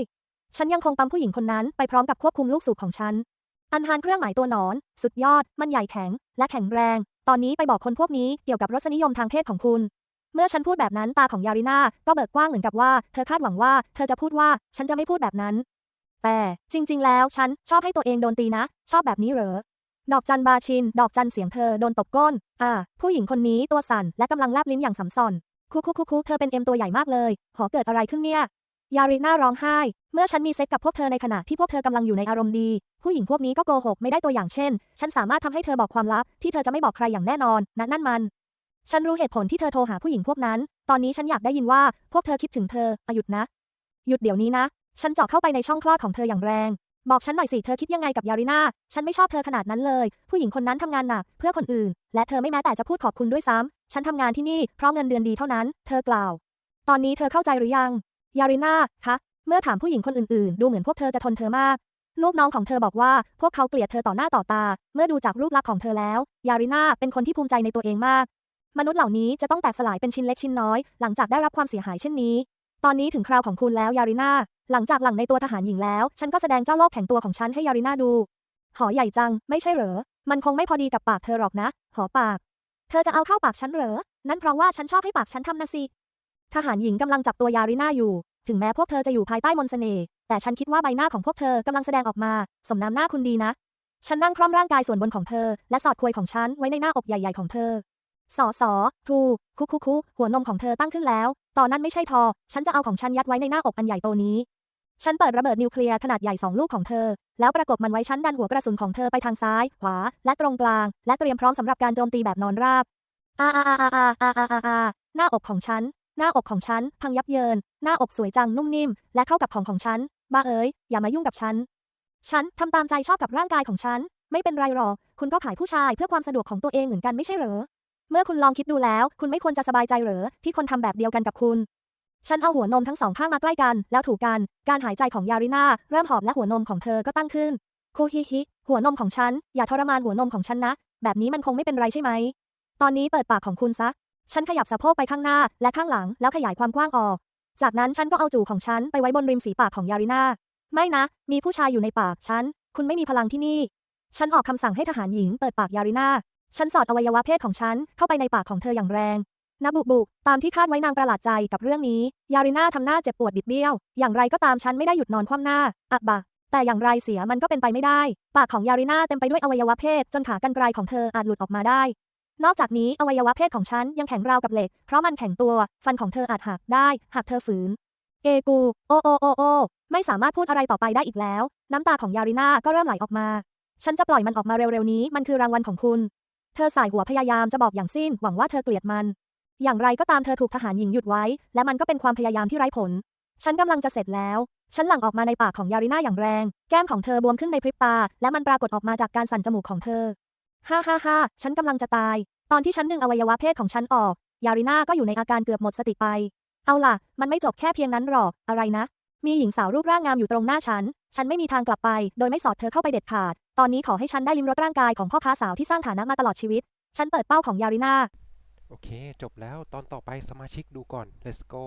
ฉันยังคงปั๊มผู้หญิงคนนั้นไปพร้อมกับควบคุมลูกสูบของฉัน อันฮานเครื่องหมายตัวหนอน สุดยอด มันใหญ่แข็ง และแข็งแรง ตอนนี้ไปบอกคนพวกนี้เกี่ยวกับรสนิยมทางเพศของคุณ เมื่อฉันพูดแบบนั้นตาของยาริน่าก็เบิกกว้างเหมือนกับว่า เธอคาดหวังว่าเธอจะพูดว่าฉันจะไม่พูดแบบนั้น แต่จริง ๆ แล้วฉันชอบให้ตัวเองโดนตีนะ ชอบแบบนี้เหรอดอกจันบาชิน ดอกจันเสียงเธอโดนตบก้น อ่า ผู้หญิงคนนี้ตัวสั่นและกำลังแลบลิ้นอย่างสำซอนคุคุกคุกคุกเธอเป็นเอ็มตัวใหญ่มากเลย หอเกิดอะไรขึ้นเนี่ย ยาริน่าร้องไห้ เมื่อฉันมีเซ็กกับพวกเธอในขณะที่พวกเธอกำลังอยู่ในอารมณ์ดี ผู้หญิงพวกนี้ก็โกหกไม่ได้ตัวอย่างเช่น ฉันสามารถทำให้เธอบอกความลับ ที่เธอจะไม่บอกใครอย่างแน่นอนนั่นนั่นมัน ฉันรู้เหตุผลที่เธอโทรหาผู้หญิงพวกนั้น ตอนนี้ฉันอยากได้ยินว่าพวกเธอคิดถึงเธออหยุดนะ หยุดเดี๋ยวนี้นะ ฉันเจาะเข้าไปในช่องคลอดของเธออย่างแรง บอกฉันหน่อยสิเธอคิดยังไงกับยาริน่า ฉันไม่ชอบเธอขนาดนั้นเลย ผู้หญิงคนนั้นทำงานหนักเพื่อคนอื่น และเธอไม่แม้แต่จะพูดขอบคุณด้วยซ้ำฉันทำงานที่นี่เพราะเงินเดือนดีเท่านั้น เธอกล่าว ตอนนี้เธอเข้าใจหรือยัง ยาริน่าคะเมื่อถามผู้หญิงคนอื่นๆ ดูเหมือนพวกเธอจะทนเธอมาก ลูกน้องของเธอบอกว่าพวกเขาเกลียดเธอต่อหน้าต่อตา เมื่อดูจากรูปลักษณ์ของเธอแล้ว ยาริน่าเป็นคนที่ภูมิใจในตัวเองมาก มนุษย์เหล่านี้จะต้องแตกสลายเป็นชิ้นเล็กชิ้นน้อย หลังจากได้รับความเสียหายเช่นนี้ ตอนนี้ถึงคราวของคุณแล้วยาริน่า หลังจากหลังในตัวทหารหญิงแล้ว ฉันก็แสดงเจ้าโลกแข็งตัวของฉันให้ยาริน่าดู หอใหญ่จัง ไม่ใช่เหรอ มันคงไม่พอดีกับปากเธอหรอกนะ หอปาก เธอจะเอาเข้าปากฉันเหรอ นั่นเพราะว่าฉันชอบให้ปากฉันทำนะสิ ทหารหญิงกำลังจับตัวยาริน่าอยู่ ถึงแม้พวกเธอจะอยู่ภายใต้มนต์เสน่ห์แต่ฉันคิดว่าใบหน้าของพวกเธอกำลังแสดงออกมา สมน้ำหน้าคุณดีนะ ฉันนั่งคล่อมร่างกายส่วนบนของเธอ และสอดควยของฉันไว้ในหน้าอกใหญ่ ๆของเธอสอสอครูคุคุคุหัวนมของเธอตั้งขึ้นแล้ว ตอนนั้นไม่ใช่ทอ ฉันจะเอาของฉันยัดไว้ในหน้าอกอันใหญ่โตนี้ ฉันเปิดระเบิดนิวเคลียร์ขนาดใหญ่สองลูกของเธอ แล้วประกบมันไว้ชั้นดันหัวกระสุนของเธอไปทางซ้าย ขวา และตรงกลาง และเตรียมพร้อมสำหรับการโจมตีแบบนอนราบอาอาอาอาอาอาอาอาหน้าอกของฉัน หน้าอกของฉัน พังยับเยิน หน้าอกสวยจังนุ่มนิ่ม และเข้ากับของของฉัน บ้าเอ๋ย อย่ามายุ่งกับฉัน ฉันทำตามใจชอบกับร่างกายของฉัน ไม่เป็นไรหรอก คุณก็ขายผู้ชายเพื่อความสะดวกของตัวเองเหมือนกันไม่ใช่เหรอ เมื่อคุณลองคิดดูแล้ว คุณไม่ควรจะสบายใจเหรอ ที่คนทำแบบเดียวกันกับคุณ ฉันเอาหัวนมทั้งสองข้างมาใกล้กัน แล้วถูกัน การหายใจของยาริน่าเริ่มหอบและหัวนมของเธอก็ตั้งขึ้นคูฮิฮิ หัวนมของฉัน อย่าทรมานหัวนมของฉันนะ แบบนี้มันคงไม่เป็นไรใช่ไหม ตอนนี้เปิดปากของคุณซะ ฉันขยับสะโพกไปข้างหน้าและข้างหลังแล้วขยายความกว้างออก จากนั้นฉันก็เอาจู่ของฉันไปไว้บนริมฝีปากของยาริน่า ไม่นะ มีผู้ชายอยู่ในปากฉัน คุณไม่มีพลังที่นี่ ฉันออกคำสั่งให้ทหารหญิงเปิดปากยาริน่า ฉันสอดอวัยวะเพศของฉันเข้าไปในปากของเธออย่างแรงนบุบุตามที่คาดไว้นางประหลาดใจกับเรื่องนี้ ยาริน่าทำหน้าเจ็บปวดบิดเบี้ยว อย่างไรก็ตามฉันไม่ได้หยุดนอนคว่ำหน้าอะบะ แต่อย่างไรเสียมันก็เป็นไปไม่ได้ ปากของยาริน่าเต็มไปด้วยอวัยวะเพศจนขากรรไกรของเธออาจหลุดออกมาได้ นอกจากนี้อวัยวะเพศของฉันยังแข็งราวกับเหล็ก เพราะมันแข็งตัว ฟันของเธออาจหักได้ หากเธอฝืน เอกู โอโอโอโอ ไม่สามารถพูดอะไรต่อไปได้อีกแล้ว น้ำตาของยาริน่าก็เริ่มไหลออกมา ฉันจะปล่อยมันออกมาเร็วๆนี้ มันคือรางวัลของคุณ เธอสายหัวพยายามจะบอกอย่างสิ้น หวังว่าเธอเกลียดมัน อย่างไรก็ตามเธอถูกทหารหญิงหยุดไว้ และมันก็เป็นความพยายามที่ไร้ผล ฉันกำลังจะเสร็จแล้ว ฉันหลั่งออกมาในปากของยาริน่าอย่างแรง แก้มของเธอบวมขึ้นในพริบตา และมันปรากฏออกมาจากการสั่นจมูกของเธอ ฮ่าฮ่าฮ่าฉันกำลังจะตาย ตอนที่ฉันดึงอวัยวะเพศของฉันออก ยาริน่าก็อยู่ในอาการเกือบหมดสติไป เอาล่ะ มันไม่จบแค่เพียงนั้นหรอก อะไรนะ มีหญิงสาวรูปร่างงามอยู่ตรงหน้าฉัน ฉันไม่มีทางกลับไป โดยไม่สอดเธอเข้าไปเด็ดขาด ตอนนี้ขอให้ฉันได้ลิ้มรสร่างกายของพ่อค้าสาวที่สร้างฐานะมาตลอดชีวิต ฉันเปิดเป้าของยาริน่า โอเค จบแล้ว ตอนต่อไปสมาชิกดูก่อน let's go